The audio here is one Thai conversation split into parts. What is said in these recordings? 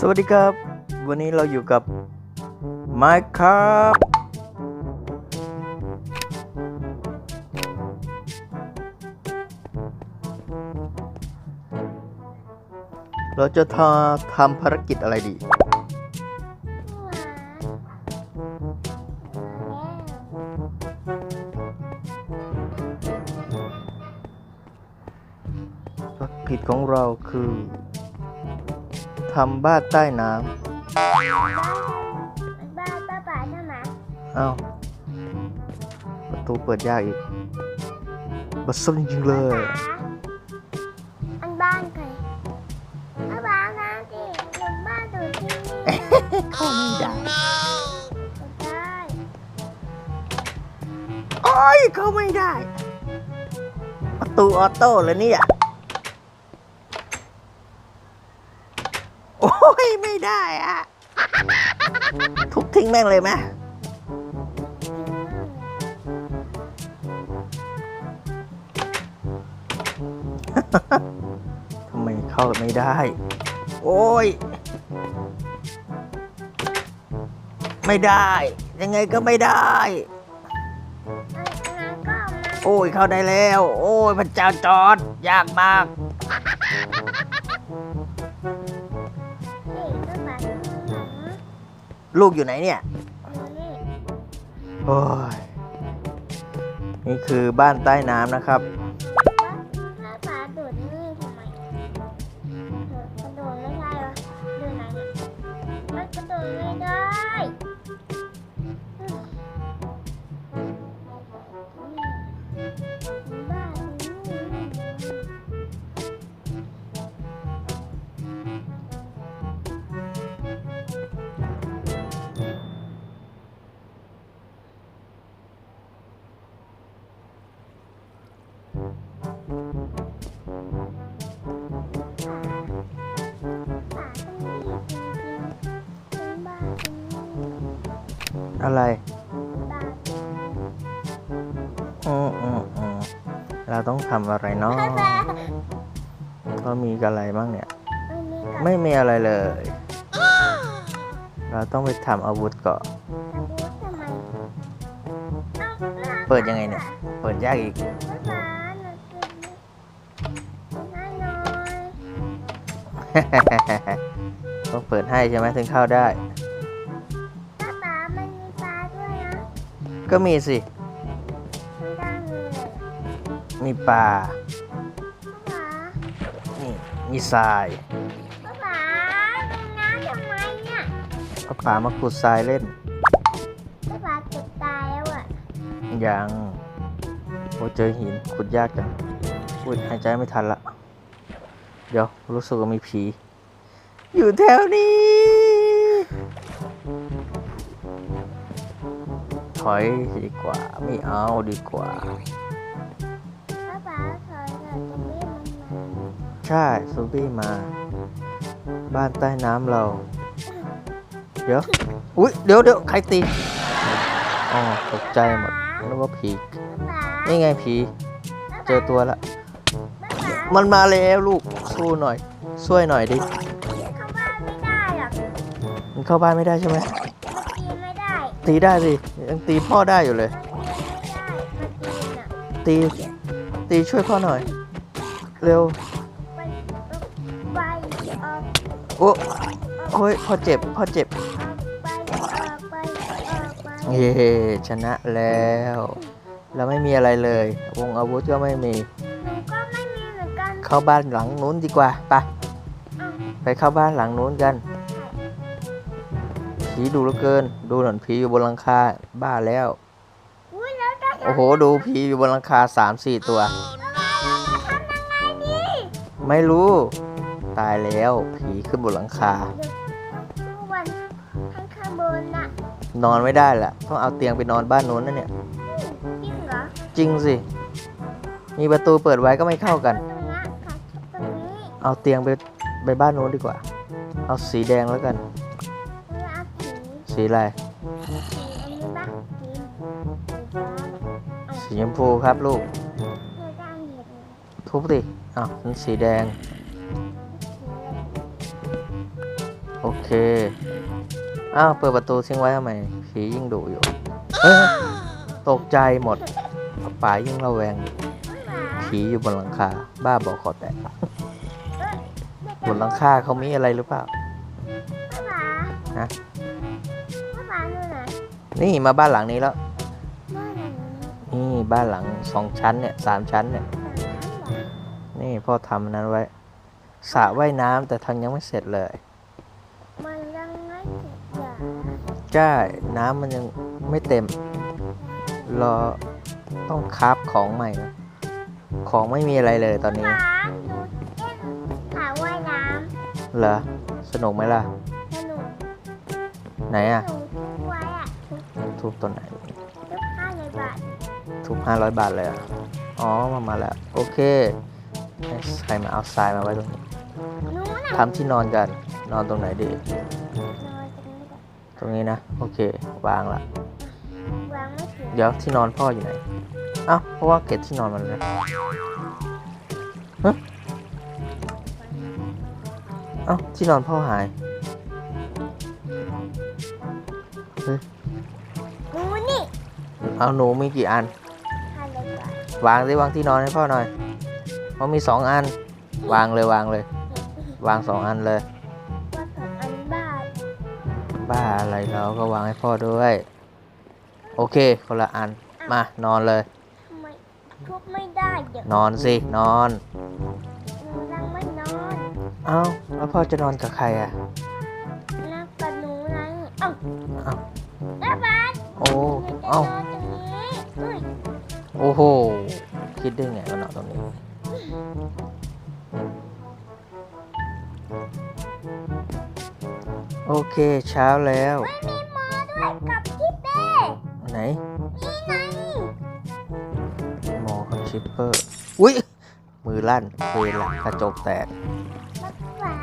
สวัสดีครับ วันนี้เราอยู่กับ Minecraft เราจะทาทำภารกิจอะไรดี ภารกิจของเราคือำบ้านใต้น้บ้านป้าป๋าใช่ไหมำอ้าวประตูเปิดยากอีกบัสซจริงๆเลย อันบ้านใครป้าป๋านะที่ลงบ้านดูที่นี่เข้าไม่ได้ได้โอ้ยเข้าไม่ได้ ประตูออโต้เลยเนี่ย โอ้ย ไม่ได้อะทุบทิ้งแม่งเลยไหมทำไมเข้าไม่ได้ โอ้ย ไม่ได้ ยังไงก็ไม่ได้อันนั้นก็เอามาโอ้ยเข้าได้แล้ว โอ้ยพระเจ้าจอด ยากมาก ลูกอยู่ไหนเนี่ยโอ้ยนี่คือบ้านใต้น้ำนะครับำอะไรเนาะบ้านก็มีอะไรบ้างเนี่ยอันนี้กับไม่มีอะไรเลย เราต้องไปทำอาวุธก่อนอาวุธทำไมเอ้าแล้วเปิดยังไงเนี่ย เปิดยากอีกป้าป๋าหนูซื้อให้หน่อยต้องเปิดให้ใช่ไหมถึงเข้าได้ป้าป๋ามันมีปลาด้วยนะก็มีสิไม่ได้เลย มีปลาป้าป๋านี่ มีทรายป้าป๋าลงน้ำทำไมเนี่ยก็ปลามาขุดทรายเล่นป้าป๋าเจ็บตายแล้วอะ ยัง โอ้เจอหินขุดยากจังอุ้ยหายใจไม่ทันละ เดี๋ยวรู้สึกว่ามีผี อยู่แถวนี้ ถอยดีกว่า ไม่เอาดีกว่าป้า ใช่ซูบี้มา บ้านใต้น้ำเรา เดี๋ยว อุ้ยเดี๋ยวเดี๋ยวใครตีอ๋อตกใจหมดนึกว่าผีป้าป๋านี่ไงผี เจอตัวละป้าป๋ามันมาแล้วลูก สู้หน่อย ช่วยหน่อยดิเข้าบ้านไม่ได้หรอกมันเข้าบ้านไม่ได้ใช่ไหมมันปีนไม่ได้ตีได้สิ ยังตีพ่อได้อยู่เลยมันปีนไม่ได้มันปีนอะตี ตีช่วยพ่อหน่อย เร็ว โอ้ยพ่อเจ็บพ่อเจ็บออกไปออกไปออกไปเย้ชนะแล้ว แล้วไม่มีอะไรเลย วงอาวุธก็ไม่มี หนูก็ไม่มีเหมือนกันเข้าบ้านหลังนู้นดีกว่าไปอ้าวไปเข้าบ้านหลังนู้นกัน ผีดูเหลือเกิน ดูหนอนผีอยู่บนหลังคาบ้าแล้ว อุ้ยแล้วจะโอ้โห ดูผีอยู่บนหลังคาสามสี่ตัว ทำยังไงดีไม่รู้ ตายแล้ว ผีขึ้นบนหลังคา เดี๋ยว นอนไม่ได้แหละต้องเอาเตียงไปนอนบ้านนู้นนะเนี่ยจริงเหรอจริงสิมีประตูเปิดไว้ก็ไม่เข้ากัน ตรงนี้ค่ะตรงนี้เอาเตียงไปไปบ้านนู้นดีกว่า เอาสีแดงแล้วกัน เรืออาผีสีอะไรสีอันนี้ปะสีสีฟ้าสีชมพูครับลูกเพื่อได้เห็นทุบดิอ้าวมันสีแดงสีโอเค อ้าวเปิดประตูทิ้งไว้ทำไมผียิ่งดุอยู่เฮ้ยตกใจหมดป๋ายิ่งระแวงผีอยู่บนหลังคา บ้าบอกขอแตะบนหลังคาเขามีอะไรหรือเปล่าป้าป๋าฮะป้าป๋าดูหน่อยนี่มาบ้านหลังนี้แล้วบ้านหลังนี้นี่บ้านหลังสองชั้นเนี่ยสามชั้นเนี่ยสามชั้นเหรอนี่พ่อทำอันนั้นไว้สระว่ายน้ำแต่ทางยังไม่เสร็จเลย มัน ใช่น้ำมันยังไม่เต็ม รอต้องคราฟของใหม่นะของไม่มีอะไรเลยตอนนี้ป๋าหนูเล่นขาว่ายน้เหรอ สนุกไหมล่ะำสนุกไหนอะหนูทุกไว้อะทุกทุบตัวไหน ทุกห้าในบาททุบห้าร้อยบาทเลยเหรออ๋อ มามาแล้ว โอเคให้ใครมาเอาทรายมาไว้ตรงนี้หนูน่ะทำที่นอนกัน นอนตรงไหนดีนอน ตรงนี้ก่อนตรงนี้นะ โอเควางละวางไม่ถึงเดี๋ยวที่นอนพ่ออยู่ไหนเอ้าเพราะว่าเก็บที่นอนมันเลยฮะเอ้าที่นอนพ่อหายหนูนี่เอาหนูมีกี่อันห้าในบาทวางสิวางที่นอนให้พ่อหน่อยเพราะมีสองอัน วางเลยวางเลย วางสองอันเลย เราก็วางให้พ่อด้วย โอเค คนละอัน มานอนเลย ทำไมทุบไม่ได้เดี๋ยวนอนสิ นอน หนูยังไม่นอนเอ้า แล้วพ่อจะนอนกับใครอะนักกับหนูนะเอ้าเอ้าแม่บาสโอ้ หนูจะเอ้านอนตรงนี้เอ้ยโอ้โห คิดได้ไงว่านอนตรงนี้ โอเคเช้าแล้ว ไม่มีหมอด้วยกับพี่เป้ไหน นี่ไงหมอกับชิปเปอร์ อุ้ยมือลั่นเวละกระจกแตกป้าป๋า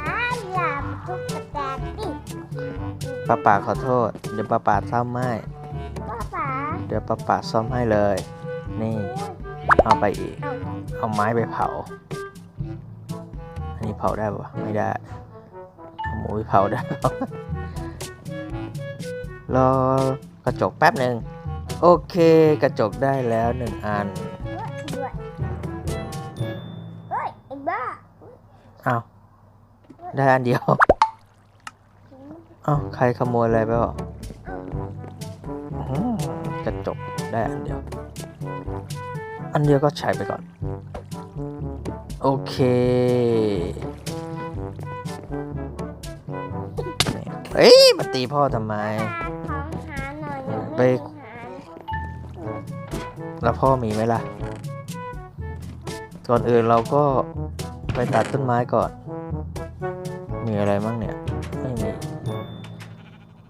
อย่ามาทุบกระแตกดิป้าป่าขอโทษ เดี๋ยวป้าป่าซ่อมให้ป้าป๋าเดี๋ยวป้าป่าซ่อมให้เลย นี่ เอาไปอีก เอาไม้ไปเผา อันนี้เผาได้ปะไม่ได้เอา หมูไปเผาได้รอกระจกแป๊บหนึ่งโอเคกระจกได้แล้วหนึ่งอันเฮ้ยอ้บ้าอ้าวได้อันเดียวอ้าวใครขโมยอะไรไปวะอืมกระจกได้อันเดียว อันเดียวก็ใช้ไปก่อน โอเค เอ้ยมาตีพ่อทำไม ของหาหน่อยยังไปไม่มีหาแล้วพ่อมีไหมล่ะ ก่อนอื่นเราก็ไปตัดต้นไม้ก่อน มีอะไรบ้างเนี่ย ไม่มี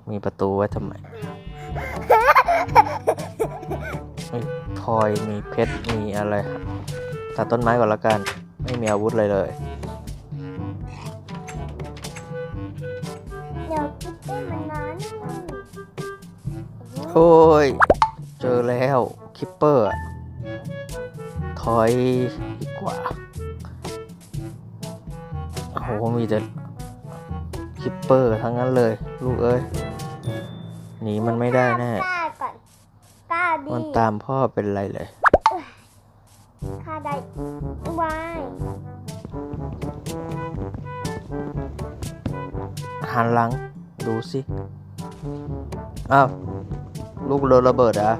มีประตูไว้ทำไมมีพลอยมีเพชร มีอะไร ตัดต้นไม้ก่อนละกัน ไม่มีอาวุธเลยเลย โอ้ย เจอแล้วคิปเปอร์อะถอยดีกว่า โอ้โห มีแต่คิปเปอร์ทั้งนั้นเลย ลูกเอ้ย หนีมันไม่ได้แน่กล้าก่อนกล้าดีมันตามพ่อเป็นไรเลยข้าได้วายหันหลัง ดูสิ อ้าว ลูกโดนระเบิดอะ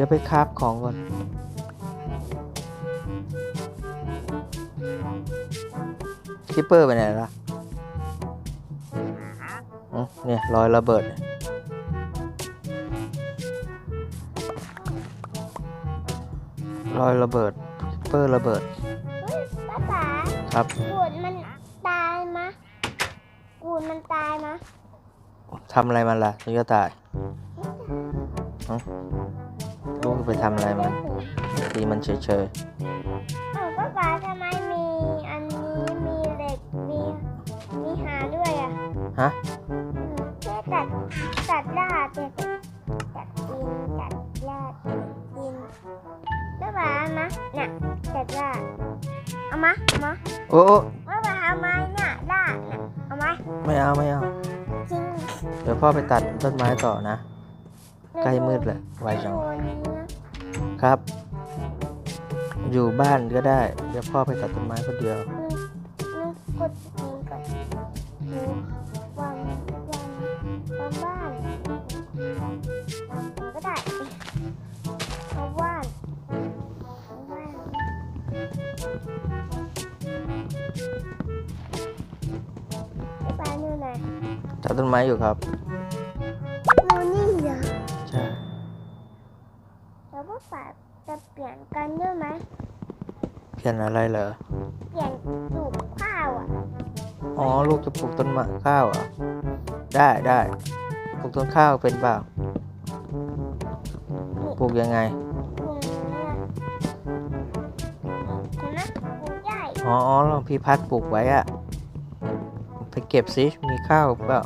ดี๋ยวไปคาบของก่อนคิปเปอร์ไปไหนล่ะอืมเนี่ยรอยระเบิดเนี่ยรอยระเบิดคิปเปอร์ระเบิดเฮ้ยป้าป๋าครับกูดมันตายมะกูดมันตายมะทำอะไรมันล่ะถึงจะตายฮะ ลูกไปทำอะไรมันตีมันเฉยอ้าวป้าป๋าทำไมมีอันนี้มีเหล็กมีมีหาด้วยอะๆฮะอืมแค่ตัดตัดหญ้าแต่ตัดดินตัดหญ้าตัดดินป้าป๋าเอามาน่ะตัดหญ้าเอามาเอามาโอ้โอ้ป้าป๋าเอามาเนี่ยหญ้าน่ะเอามาไม่เอาไม่เอาจริงเดี๋ยวพ่อไปตัดต้นไม้ต่อนะ ใกล้มืดแล้วไวจังดูนี้นะ ครับ อยู่บ้านก็ได้ เดี๋ยวพ่อไปตัดต้นไม้คนเดียวอืมอืมกดนี้ก่อนอืมวางวางวางบ้านก็ได้เอาบ้านเอาบ้านไปบ้านอยู่ไหนตัดต้นไม้อยู่ครับ เปลี่ยนอะไรเหรอเปลี่ยนปลูกข้าวอะอ๋อลูกจะปลูกต้นมะข้าวเหรอได้ได้ปลูกต้นข้าวเป็นเปล่าปลูกยังไงปลูกเนี่ยเห็นไหมปลูกใหญ่อ๋ออ๋อลองพี่พัดปลูกไว้อะไปเก็บสิมีข้าวเปล่า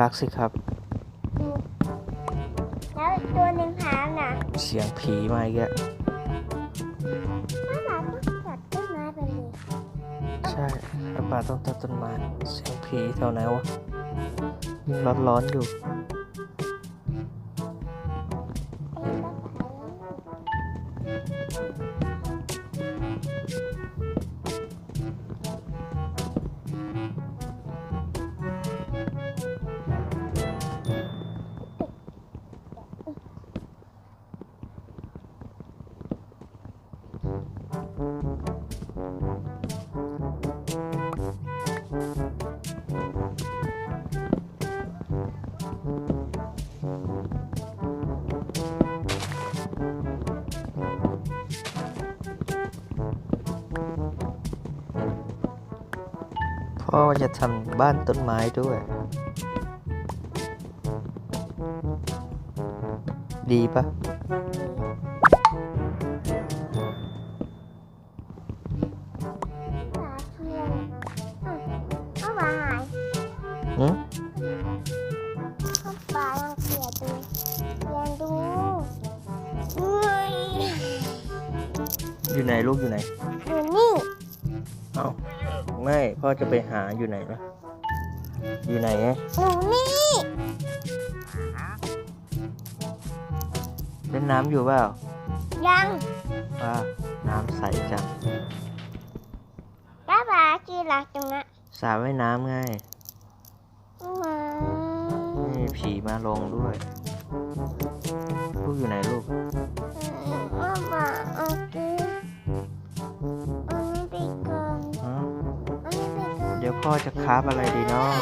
รักสิครับดูแล้วอีกตัวหนึ่งหางน่ะเสียงผีมาอีกแล้วน่ารักก็ตัดต้นไม้ไปเลยใช่ป้าป่าต้องตัดต้นไม้เสียงผีแถวไหนวะยิ่งร้อนๆอยู่ พ่อจะทำบ้านต้นไม้ด้วย ดีปะ จะไปหาอยู่ไหนนะอยู่ไหนอะอยู่นี่เล่นน้ำอยู่เปล่ายังป้าน้ำใสจังป้าปลากี่หลักตรงนั้นสระว่ายน้ำไงว้าวมีผีมาลงด้วย ลูกอยู่ไหนลูก ป้าปลาเอากินเอา พ่อจะคราบอะไรดีเนาะ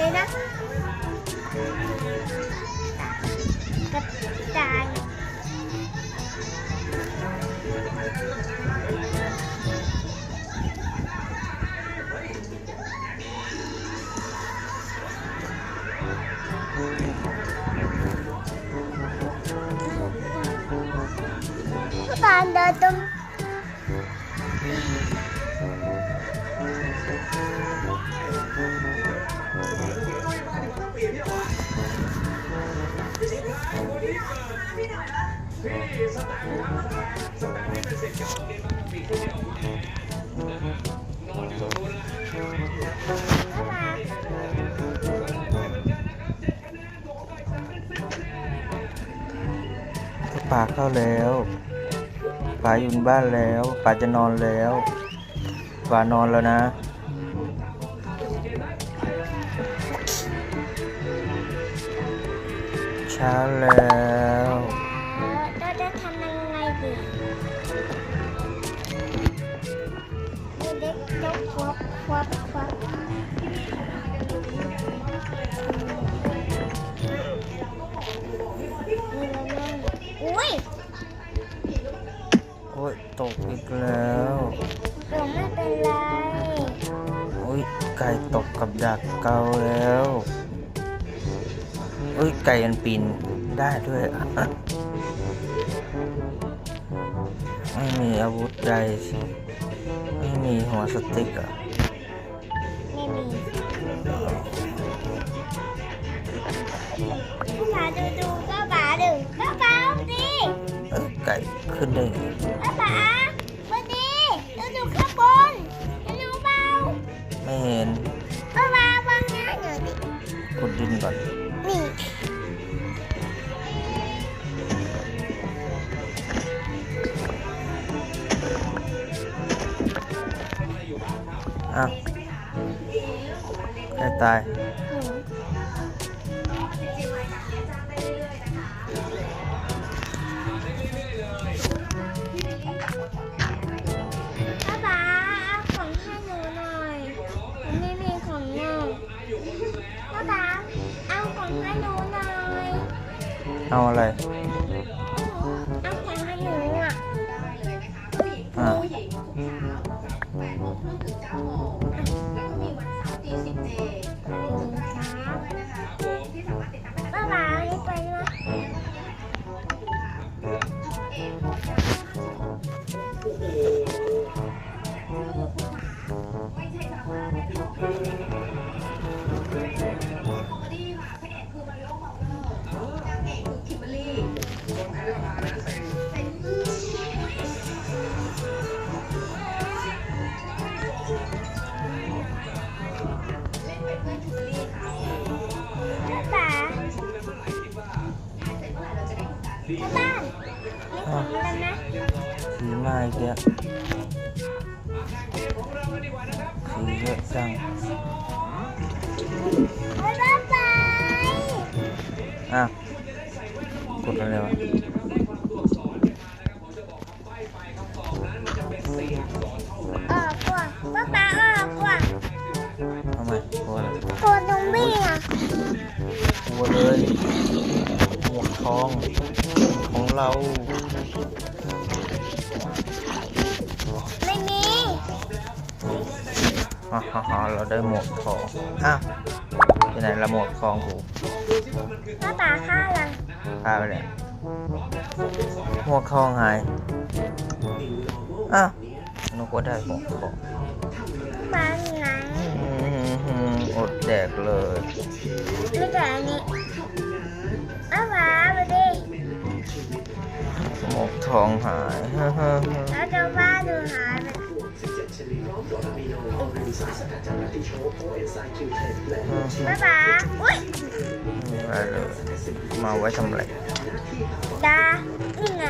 กับเลยน ป่าเข้าแล้วป่าอยู่บ้านแล้วป่าจะนอนแล้วป่านอนแล้วนะ เช้าแล้ว ตกอีกแล้วเดี๋ยวไม่เป็นไรโอ้ยไก่ตกกับดักเกาแล้วโอ้ยไก่มันปีนได้ด้วยอะไม่มีอาวุธใดสิไม่มีหัวสติ๊กอะ ก่ขึ้นได้ไงก็หมาวันนี้ดูดูข้างบนดูเบาไม่เห็นก็มาวางง่ายหน่อยดิขุดดินก่อน นี่อ้าวไก่ตาย เอาอะไร บ้านนี่ของมันนะสีมาอีกแล้วสีเยอะจังบ๊ายบายบายอะกดอะไรวะ เรา ไม่มีฮ่าฮ่าฮ่าเราได้หมวกทองอ้าวไปไหนละหมวกทองกูป้าป๋าฆ่าลังพาไปเลยหมวกทองหายอ้าวนึกว่าได้หมวกทองป้าหนังอื้อหืออดแดกเลย ไม่แต่อันนี้ป้าป๋าไปดิ หมวกทองหายฮ่าฮ่าฮ่าแล้วเจ้าบ้านดูหายไปป้าป๋าอุ้ยไม่มีอะไรเลยมาไว้ทำอะไรดานี่ไง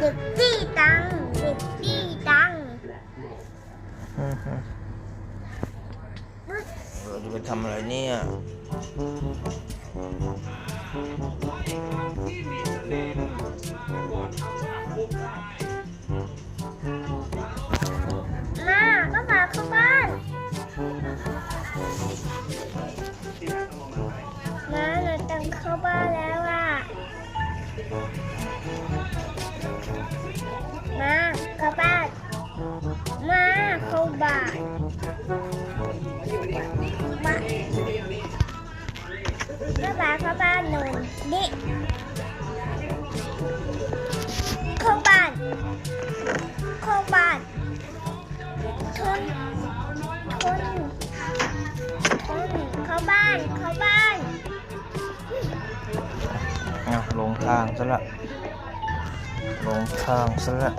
เด็กจี้ตังเด็กจี้ตังอื้อหือเราจะไปทำอะไรเนี่ย มาป้าป๋าเข้าบ้านมาหนูต้องเข้าบ้านแล้วะละลงทางซะละ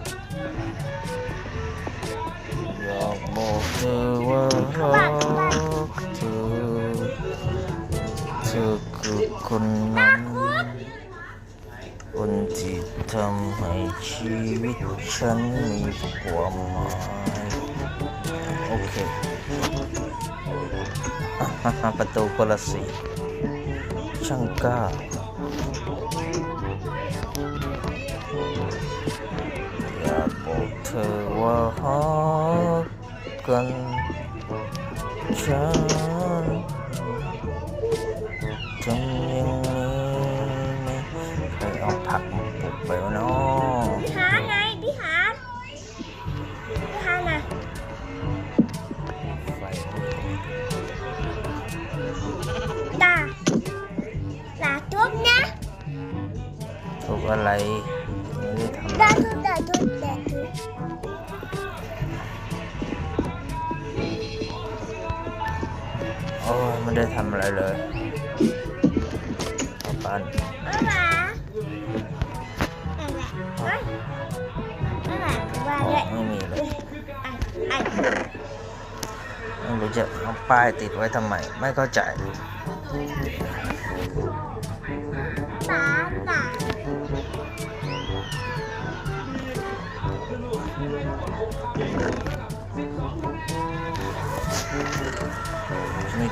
อยากบอกเธอว่ารักเธอเธอคือคนนั้นคนทำให้ชีวิตฉันมีความหมายโอเคอะฮะประตูคนละสีช่างกล้า บอกเธอว่าฮักกันฉันทำอย่างนี้ไม่เคยเอาผั โอ้ยไม่ได้ทำอะไรเลยเอาปั้นป้าป๋าอะไม่ไม่มีเลยไม่รู้จะเอาป้ายติดไว้ทำไม ไม่เข้าใจป๋า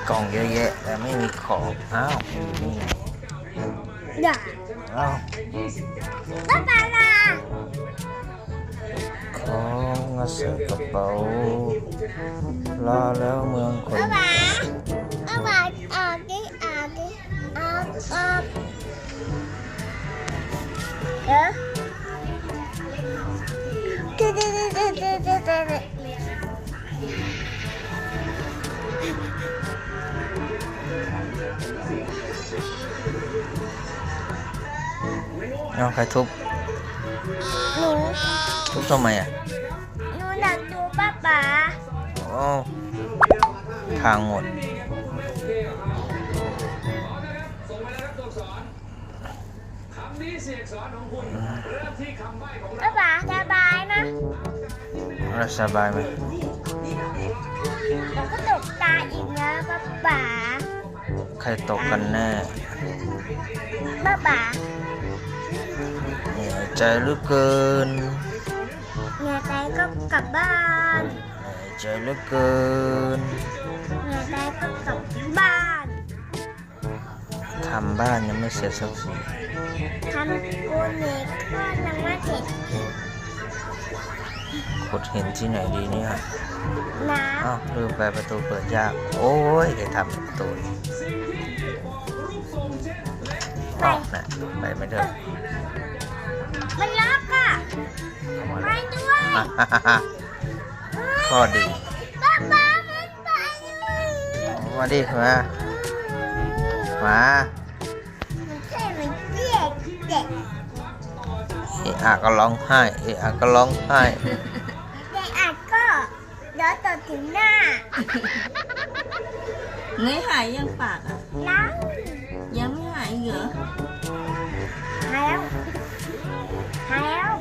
กล่องเยอะแยะแต่ไม่มีของอ้าวนี่ไงด่าอ้าวป้าป๋าล่ะของมาใส่กระเป๋าลาแล้วเมืองคนป้าป๋าป้าป๋าออกดิออกดิออกออกเออดื้อดื้อดื้อดื้อดื้อดื้อดื้อ เอาใครทุบหนูทุบทำไมอะหนูอยากดูป้าป๋าโอ้ทางหมดป้าป๋าสบายนะแล้วสบายไหมเราก็ตกตาอีกนะป้าป๋า ใครตกกันแน่ป้าป๋าเหนื่อยใจเหลือเกินเหนื่อยใจก็กลับบ้านเหนื่อยใจเหลือเกินเหนื่อยใจก็กลับบ้านทำบ้านยังไม่เสร็จสักทีทำกูเน็กก็ยังไม่เสร็จ ขุดเห็นที่ไหนดีเนี่ยน้อ้าวลืมไปประตูเปิดยาก โอ้ยใครทำประตูนี่ออกนะไปไม่ได้ำมันล็อกอะเอามาไปเลยด้วยอะฮ่าฮ่าฮ่าข้อดีป้าป๋ามันไปด้วยมาดิมา มามันแค่มันเจ็บเจ็บ เอะอะก็ร้องไห้เอะอะก็ร้องไห้เด็กอัดก็เดี๋ยวต่อถึงหน้าเงยหายยังปากอะ ล้างยังไม่หายอีกเหรอหายแล้วหายแล้ว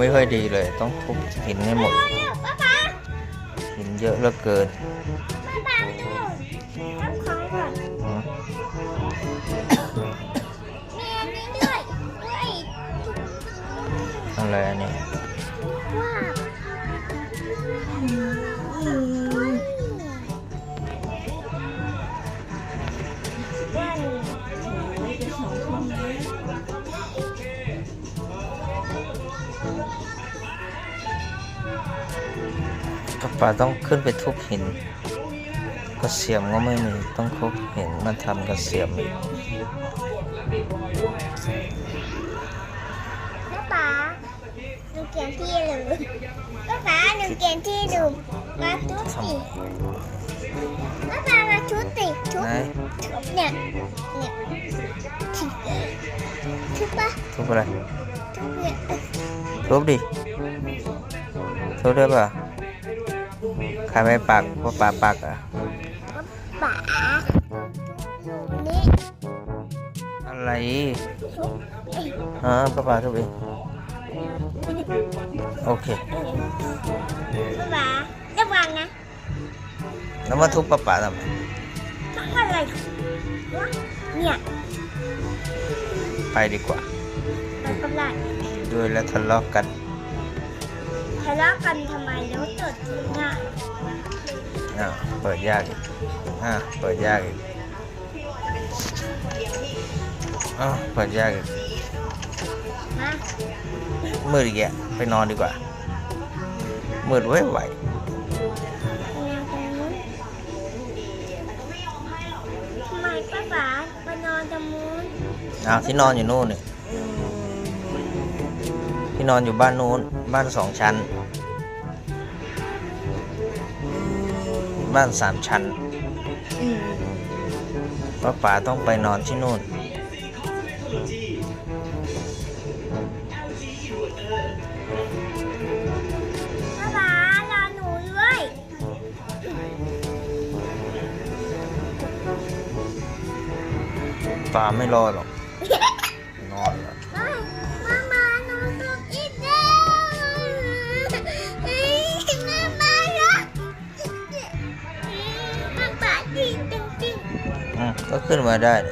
ไม่ค่อยดีเลย ต้องทุบหินให้หมดเร็วๆป้าป๋าหินเยอะเหลือเกินป้าป๋าไปดูรับของก่อนอืมมีอันนี้ด้วยเฮ้ยอะไรอัน ป๋าต้องขึ้นไปทุบหิน กระเสียมก็ไม่มีต้องทุบหินมาทำกระเสียมอีกป้าป๋าหนูเขียนที่หรือป้าป๋าหนูเขียนที่หรือมาทุบสิป้าป๋ามาทุบสิทุบไหนทุบเนี่ยเนี่ยทุบทุบปะทุบอะไรทุบเนี่ยทุบดิทุบได้ป่ะ ใครไม่ปักว่าปาปักอะป๋านี่อะไรทุบเอ้ยอ๋อป้าปาทุบเองนโอเคป๊าป๊าระวังนะแล้วมาทุบป้าป๋าทำไมทำอะไรวะเนี่ยไปดีกว่าเรากำลังด้วยแล้วทะเลาะกัน ทะเลาะกันทำไมแล้วเกิดขึ้นง่ายอ่าเปิดยากอีกอ่าเปิดยากอีกอ่าเปิดยากอีกนะมืดอีกแกไปนอนดีกว่ามืดไว้ไหวแนวตรงนู้นทำไมป้าป๋าไปนอนตรงนู้นอ้าวที่นอนอยู่นู่นนี่ ที่นอนอยู่บ้านนู้นบ้านสองชั้น บ้านสามชั้นอืมป้าป๋าต้องไปนอนที่นู่น ป้าป๋ารอหนูด้วย ป๋าไม่รอหรอก ก็ขึ้นมาได้ดิ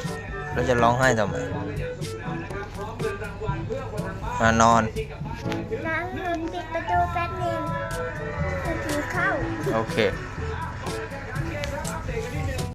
แล้วจะร้องไห้ทำไมมานอนๆน้ำหนูปิดประตูแป๊บนึงหนูผีเข้า โอเคเ